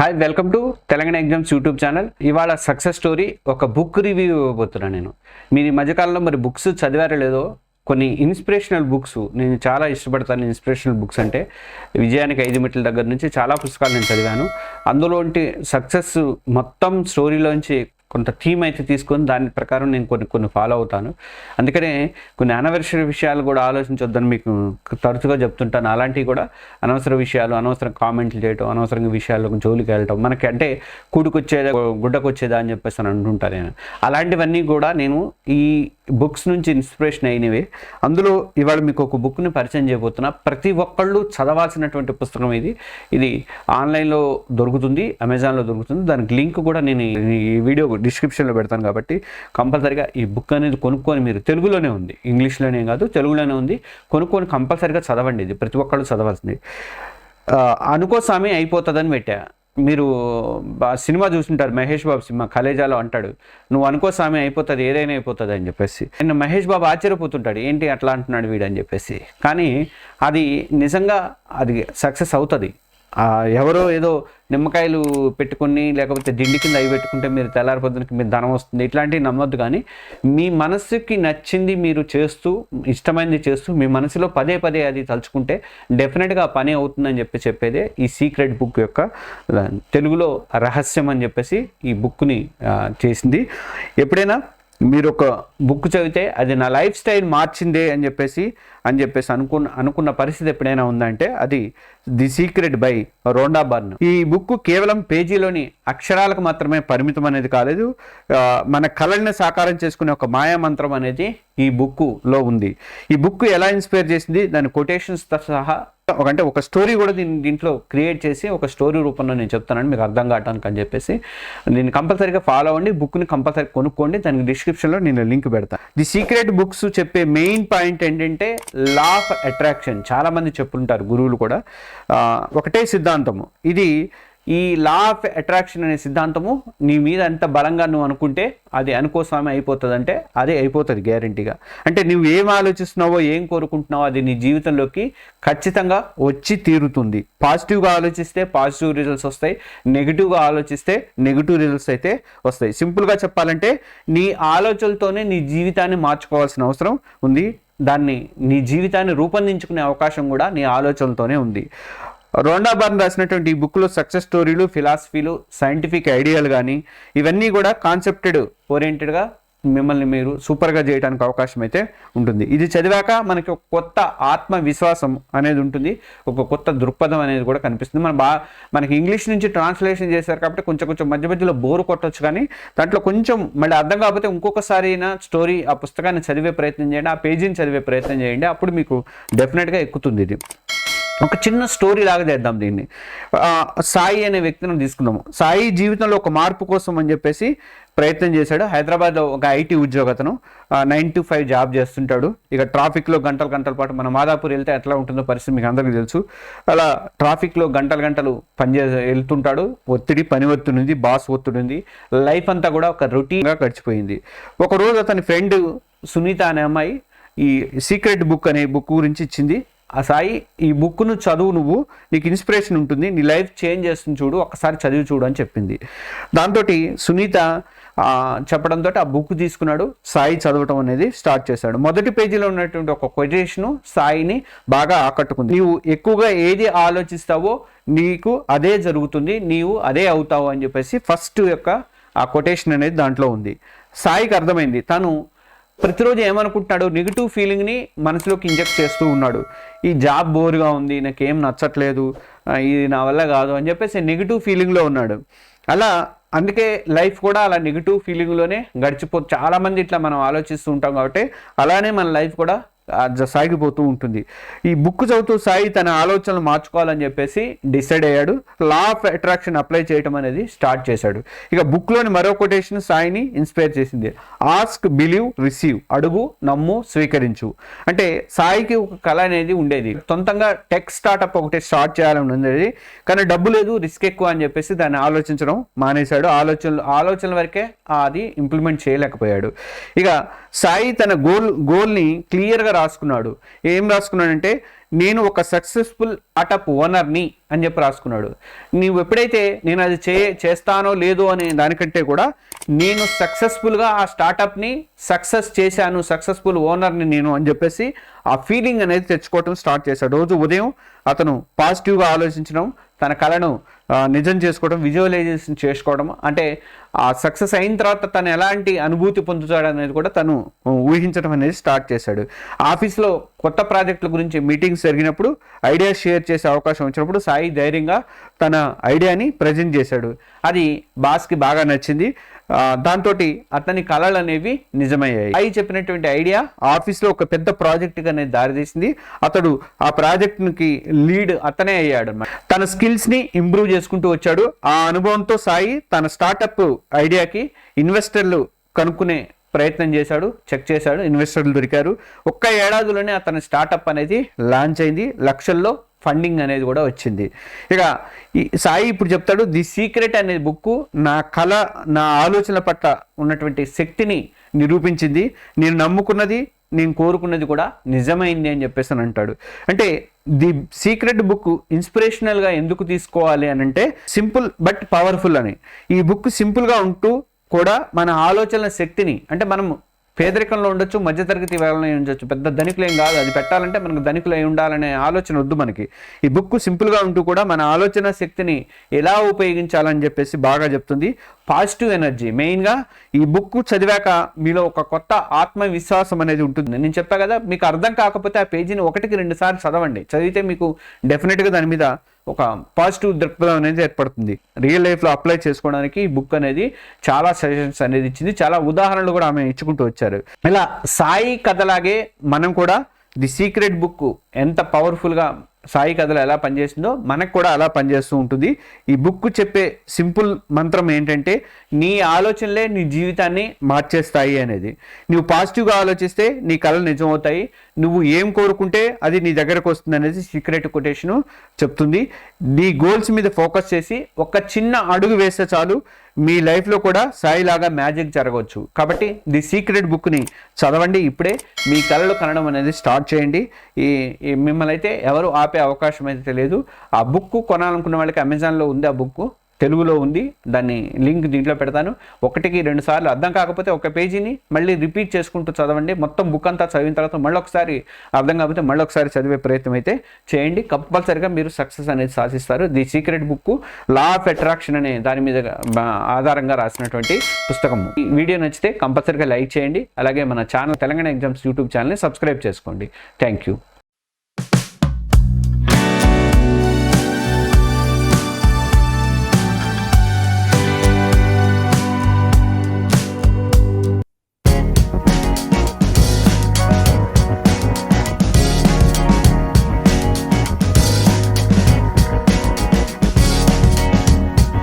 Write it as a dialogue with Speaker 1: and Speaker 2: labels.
Speaker 1: Hi welcome to Telangana exams YouTube channel ఇవాళ success story ఒక book review ఇవ్వబోతున్నాను నేను. మీరు ఈ మధ్యకాలంలో మరి బుక్స్ చదివారో లేదో కొన్ని ఇన్స్పిరేషనల్ బుక్స్ నేను చాలా ఇష్టపడతాను ఇన్స్పిరేషనల్ బుక్స్ అంటే విజయానికి ఐదు మెట్ల దగ్గర నుంచి చాలా పుస్తకాలు నేను చదివాను. అందులోంటి సక్సెస్ మొత్తం స్టోరీలోంచి కొంత థీమ్ అయితే తీసుకొని దాని ప్రకారం నేను కొన్ని కొన్ని ఫాలో అవుతాను. అందుకనే కొన్ని అనవసర విషయాలు కూడా ఆలోచించొద్దని మీకు తరచుగా చెప్తుంటాను. అలాంటివి కూడా అనవసర విషయాలు అనవసరం కామెంట్లు చేయటం అనవసరంగా విషయాలకు జోలికి వెళ్ళటం మనకి అంటే కూడుకొచ్చేదా గుడ్డకొచ్చేదా అని చెప్పేసి అని అంటుంటాను నేను. అలాంటివన్నీ కూడా నేను ఈ బుక్స్ నుంచి ఇన్స్పిరేషన్ అయినవి. అందులో ఇవాళ మీకు ఒక బుక్ని పరిచయం చేయబోతున్నా. ప్రతి ఒక్కళ్ళు చదవాల్సినటువంటి పుస్తకం ఇది. ఇది ఆన్లైన్లో దొరుకుతుంది అమెజాన్లో దొరుకుతుంది. దానికి లింక్ కూడా నేను ఈ వీడియో డిస్క్రిప్షన్లో పెడతాను కాబట్టి కంపల్సరిగా ఈ బుక్ అనేది కొనుక్కొని మీరు తెలుగులోనే ఉంది. ఇంగ్లీష్లోనే కాదు తెలుగులోనే ఉంది. కొనుక్కొని కంపల్సరిగా చదవండి ఇది. ప్రతి ఒక్కళ్ళు చదవాల్సింది. అనుకో స్వామి అయిపోతుందని పెట్టా. మీరు బా- సినిమా చూసుంటారు మహేష్ బాబు సినిమా కలేజాలో అంటాడు నువ్వు అనుకో స్వామి అయిపోతుంది ఏదైనా అయిపోతుంది అని చెప్పేసి. నేను మహేష్ బాబు ఆశ్చర్యపోతుంటాడు ఏంటి అట్లా అంటున్నాడు వీడని చెప్పేసి. కానీ అది నిజంగా అది సక్సెస్ అవుతుంది. ఎవరో ఏదో నిమ్మకాయలు పెట్టుకుని లేకపోతే దిండి కింద అవి పెట్టుకుంటే మీరు తెల్లారి మీరు ధనం వస్తుంది. ఇట్లాంటివి నమ్మొద్దు కానీ మీ మనసుకి నచ్చింది మీరు చేస్తూ ఇష్టమైనది చేస్తూ మీ మనసులో పదే పదే అది తలుచుకుంటే డెఫినెట్గా ఆ పని అవుతుందని చెప్పి చెప్పేదే ఈ సీక్రెట్ బుక్ యొక్క తెలుగులో రహస్యం అని చెప్పేసి ఈ బుక్ని చేసింది. ఎప్పుడైనా మీరు ఒక బుక్ చదివితే అది నా లైఫ్ స్టైల్ మార్చిందే అని చెప్పేసి అని చెప్పేసి అనుకున్న అనుకున్న పరిస్థితి ఎప్పుడైనా ఉందంటే అది the secret by Rhonda Byrne. ఈ బుక్ కేవలం పేజీలోని అక్షరాలకు మాత్రమే పరిమితం అనేది కాలేదు. మన కళని సాకారం చేసుకునే ఒక మాయా మంత్రం అనేది ఈ బుక్లో ఉంది. ఈ బుక్ ఎలా ఇన్స్పైర్ చేసింది? దాని కొటేషన్స్తో సహా ఒక అంటే ఒక స్టోరీ కూడా దీని దీంట్లో క్రియేట్ చేసి ఒక స్టోరీ రూపంలో నేను చెప్తానని మీకు అర్థం కావటానికి అని చెప్పేసి నేను కంపల్సరీగా ఫాలో అవ్వండి. బుక్ని కంపల్సరీ కొనుక్కోండి. దానికి డిస్క్రిప్షన్లో నేను లింక్ పెడతాను ది సీక్రెట్ బుక్స్ చెప్పే మెయిన్ పాయింట్ ఏంటంటే లా ఆఫ్ అట్రాక్షన్. చాలామంది చెప్పుంటారు గురువులు కూడా. ఒకటే సిద్ధాంతము. ఇది ఈ లా ఆఫ్ అట్రాక్షన్ అనే సిద్ధాంతము నీ మీద ఎంత బలంగా నువ్వు అనుకుంటే అది అనుకోస్వామి అయిపోతుంది అంటే అదే అయిపోతుంది గ్యారంటీగా అంటే నువ్వు ఏం ఆలోచిస్తున్నావో ఏం కోరుకుంటున్నావో అది నీ జీవితంలోకి ఖచ్చితంగా వచ్చి తీరుతుంది. పాజిటివ్గా ఆలోచిస్తే పాజిటివ్ రిజల్ట్స్ వస్తాయి నెగిటివ్గా ఆలోచిస్తే నెగిటివ్ రిజల్ట్స్ అయితే వస్తాయి. సింపుల్గా చెప్పాలంటే నీ ఆలోచనలతోనే నీ జీవితాన్ని మార్చుకోవాల్సిన అవసరం ఉంది. దాన్ని నీ జీవితాన్ని రూపొందించుకునే అవకాశం కూడా నీ ఆలోచనలతోనే ఉంది. రోండా బర్న్ రాసినటువంటి ఈ బుక్లో సక్సెస్ స్టోరీలు ఫిలాసఫీలు సైంటిఫిక్ ఐడియాలు కానీ ఇవన్నీ కూడా కాన్సెప్టెడ్ ఓరియంటెడ్గా మిమ్మల్ని మీరు సూపర్గా చేయడానికి అవకాశం అయితే ఉంటుంది. ఇది చదివాక మనకి ఒక కొత్త ఆత్మవిశ్వాసం అనేది ఉంటుంది. ఒక కొత్త దృక్పథం అనేది కూడా కనిపిస్తుంది. మన బా మనకి ఇంగ్లీష్ నుంచి ట్రాన్స్లేషన్ చేశారు కాబట్టి కొంచెం కొంచెం మధ్య మధ్యలో బోరు కొట్టచ్చు కానీ దాంట్లో కొంచెం మళ్ళీ అర్థం కాకపోతే ఇంకొకసారి అయినా స్టోరీ ఆ పుస్తకాన్ని చదివే ప్రయత్నం చేయండి ఆ పేజీని చదివే ప్రయత్నం చేయండి. అప్పుడు మీకు డెఫినెట్గా ఎక్కుతుంది ఇది. ఒక చిన్న స్టోరీ లాగా చేద్దాం దీన్ని. సాయి అనే వ్యక్తిని తీసుకుందాము. సాయి జీవితంలో ఒక మార్పు కోసం అని చెప్పేసి ప్రయత్నం చేశాడు. హైదరాబాద్లో ఒక ఐటీ ఉద్యోగతను నైన్ టు ఫైవ్ జాబ్ చేస్తుంటాడు. ఇక ట్రాఫిక్లో గంటల గంటల పాటు మన మాదాపూర్ వెళ్తే ఎట్లా ఉంటుందో పరిస్థితి మీకు అందరికీ తెలుసు. అలా ట్రాఫిక్లో గంటలు గంటలు పనిచే వెళ్తుంటాడు. ఒత్తిడి పని ఒత్తిడి ఉంది బాస్ ఒత్తిడి ఉంది. లైఫ్ అంతా కూడా ఒక రొటీన్గా గడిచిపోయింది. ఒకరోజు అతని ఫ్రెండ్ సునీత అనే అమ్మాయి ఈ సీక్రెట్ బుక్ అనే బుక్ గురించి ఇచ్చింది. ఆ సాయి ఈ బుక్ను చదువు నువ్వు నీకు ఇన్స్పిరేషన్ ఉంటుంది నీ లైఫ్ చేంజ్ చేస్తుంది చూడు ఒకసారి చదివి చూడు అని చెప్పింది. దాంతో సునీత చెప్పడంతో ఆ బుక్ తీసుకున్నాడు సాయి చదవటం అనేది స్టార్ట్ చేశాడు. మొదటి పేజీలో ఉన్నటువంటి ఒక కొటేషన్ సాయిని బాగా ఆకట్టుకుంది. నీవు ఎక్కువగా ఏది ఆలోచిస్తావో నీకు అదే జరుగుతుంది నీవు అదే అవుతావు అని చెప్పేసి ఫస్ట్ యొక్క ఆ కొటేషన్ అనేది దాంట్లో ఉంది. సాయికి అర్థమైంది. తను ప్రతిరోజు ఏమనుకుంటున్నాడు నెగిటివ్ ఫీలింగ్ని మనసులోకి ఇంజెక్ట్ చేస్తూ ఉన్నాడు. ఈ జాబ్ బోర్గా ఉంది నాకేం నచ్చట్లేదు ఇది నా వల్ల కాదు అని చెప్పేసి నెగిటివ్ ఫీలింగ్లో ఉన్నాడు. అలా అందుకే లైఫ్ కూడా అలా నెగిటివ్ ఫీలింగ్లోనే గడిచిపో చాలామంది ఇట్లా మనం ఆలోచిస్తూ ఉంటాం కాబట్టి అలానే మన లైఫ్ కూడా సాగిపోతూ ఉంటుంది. ఈ బుక్ చదువుతూ సాయి తన ఆలోచనలు మార్చుకోవాలని చెప్పేసి డిసైడ్ అయ్యాడు. లా ఆఫ్ అట్రాక్షన్ అప్లై చేయడం అనేది స్టార్ట్ చేశాడు. ఇక బుక్లోని మరో కొటేషన్ సాయిని ఇన్స్పైర్ చేసింది. Ask believe receive. అడుగు నమ్ము స్వీకరించు. అంటే సాయికి ఒక కళ అనేది ఉండేది. సొంతంగా టెక్ స్టార్టప్ ఒకటి స్టార్ట్ చేయాలని ఉండేది. కానీ డబ్బు లేదు రిస్క్ ఎక్కువ అని చెప్పేసి దాన్ని ఆలోచించడం మానేశాడు. ఆలోచనలు ఆలోచనల వరకే అది ఇంప్లిమెంట్ చేయలేకపోయాడు. ఇక సాయి తన గోల్ గోల్ని క్లియర్గా రాసుకున్నాడు. ఏం రాసుకున్నాడంటే నేను ఒక సక్సెస్ఫుల్ అటప్ ఓనర్ని అని చెప్పి రాసుకున్నాడు. నువ్వు ఎప్పుడైతే నేను అది చే చేస్తానో లేదో అనే దానికంటే కూడా నేను సక్సెస్ఫుల్గా ఆ స్టార్టప్ని సక్సెస్ చేశాను సక్సెస్ఫుల్ ఓనర్ని నేను అని చెప్పేసి ఆ ఫీలింగ్ అనేది తెచ్చుకోవటం స్టార్ట్ చేశాడు. రోజు ఉదయం అతను పాజిటివ్గా ఆలోచించడం తన కళను నిజం చేసుకోవడం విజువలైజేషన్ చేసుకోవడం అంటే ఆ సక్సెస్ అయిన తర్వాత తను ఎలాంటి అనుభూతి పొందుతాడు అనేది కూడా తను ఊహించడం అనేది స్టార్ట్ చేశాడు. ఆఫీస్లో కొత్త ప్రాజెక్టుల గురించి మీటింగ్స్ జరిగినప్పుడు ఐడియా షేర్ చేసే అవకాశం వచ్చినప్పుడు సాయి ధైర్యంగా తన ఐడియాని ప్రజెంట్ చేశాడు. అది బాస్కి బాగా నచ్చింది. దాంతో అతని కళలు అనేవి నిజమయ్యాయి. అయి చెప్పినటువంటి ఐడియా ఆఫీస్లో ఒక పెద్ద ప్రాజెక్ట్గా అనేది దారితీసింది అతడు ఆ ప్రాజెక్ట్కి లీడ్ అతనే అయ్యాడు తన స్కిల్స్ని ఇంప్రూవ్ చేసుకుంటూ వచ్చాడు. ఆ అనుభవంతో సాయి తన స్టార్టప్ ఐడియాకి ఇన్వెస్టర్లు కనుక్కునే ప్రయత్నం చేశాడు చెక్ చేశాడు ఇన్వెస్టర్లు దొరికారు. ఒక్క ఏడాదిలోనే అతని స్టార్టప్ అనేది లాంచ్ అయింది. లక్షల్లో ఫండింగ్ అనేది కూడా వచ్చింది. ఇక ఈ సాయి ఇప్పుడు చెప్తాడు ది సీక్రెట్ అనే బుక్ నా కళ నా ఆలోచనల పట్ల ఉన్నటువంటి శక్తిని నిరూపించింది. నేను నమ్ముకున్నది నేను కోరుకున్నది కూడా నిజమైంది అని చెప్పేసి అని అంటాడు. అంటే ది సీక్రెట్ బుక్ ఇన్స్పిరేషనల్గా ఎందుకు తీసుకోవాలి అని అంటే సింపుల్ బట్ పవర్ఫుల్ అని. ఈ బుక్ సింపుల్గా ఉంటూ కూడా మన ఆలోచనల శక్తిని అంటే మనం పేదరికంలో ఉండొచ్చు మధ్యతరగతి వాళ్ళని ఉండొచ్చు. పెద్ద ధనికులు ఏం కాదు. అది పెట్టాలంటే మనకు ధనికులు అయి ఉండాలనే ఆలోచన వద్దు మనకి. ఈ బుక్ సింపుల్గా ఉంటూ కూడా మన ఆలోచన శక్తిని ఎలా ఉపయోగించాలని చెప్పేసి బాగా చెప్తుంది. Positive energy. మెయిన్గా ఈ బుక్ చదివాక మీలో ఒక కొత్త ఆత్మవిశ్వాసం అనేది ఉంటుంది. నేను చెప్పా కదా మీకు అర్థం కాకపోతే ఆ పేజీని ఒకటికి రెండు సార్లు చదవండి. చదివితే మీకు డెఫినెట్గా దాని మీద ఒక పాజిటివ్ దృక్పథం అనేది ఏర్పడుతుంది. రియల్ లైఫ్లో అప్లై చేసుకోవడానికి ఈ బుక్ అనేది చాలా సజెషన్స్ అనేది ఇచ్చింది. చాలా ఉదాహరణలు కూడా ఆమె ఇచ్చుకుంటూ వచ్చారు. ఇలా సాయి కథలాగే మనం కూడా ది సీక్రెట్ బుక్ ఎంత పవర్ఫుల్గా సాయి కథలు ఎలా పనిచేస్తుందో మనకు కూడా అలా పనిచేస్తూ ఉంటుంది. ఈ బుక్ చెప్పే సింపుల్ మంత్రం ఏంటంటే నీ ఆలోచనలే నీ జీవితాన్ని మార్చేస్తాయి అనేది. నువ్వు పాజిటివ్గా ఆలోచిస్తే నీ కళలు నిజం అవుతాయి నువ్వు ఏం కోరుకుంటే అది నీ దగ్గరకు వస్తుంది అనేది సీక్రెట్ కొటేషను చెప్తుంది. నీ గోల్స్ మీద ఫోకస్ చేసి ఒక చిన్న అడుగు వేస్తే చాలు. మీ లైఫ్లో కూడా సాయిలాగా మ్యాజిక్ జరగవచ్చు. కాబట్టి ది సీక్రెట్ బుక్ని చదవండి. ఇప్పుడే మీ కళలు కనడం అనేది స్టార్ట్ చేయండి. ఈ మిమ్మల్ని అయితే ఎవరు ఆపే అవకాశం అయితే లేదు. ఆ బుక్ కొనాలనుకున్న వాళ్ళకి అమెజాన్లో ఉంది ఆ బుక్ తెలుగులో ఉంది. దాన్ని లింక్ దీంట్లో పెడతాను. ఒకటికి రెండు సార్లు అర్థం కాకపోతే ఒక పేజీని మళ్ళీ రిపీట్ చేసుకుంటూ చదవండి. మొత్తం బుక్ అంతా చదివిన తర్వాత మళ్ళీ ఒకసారి అర్థం కాకపోతే మళ్ళీ ఒకసారి చదివే ప్రయత్నం అయితే చేయండి. కంపల్సరిగా మీరు సక్సెస్ అనేది సాధిస్తారు. The secret book law of attraction అనే దాని మీద ఆధారంగా రాసినటువంటి పుస్తకం ఈ వీడియో నచ్చితే కంపల్సరిగా లైక్ చేయండి. అలాగే మన ఛానల్ తెలంగాణ ఎగ్జామ్స్ యూట్యూబ్ ఛానల్ని సబ్స్క్రైబ్ చేసుకోండి. Thank you.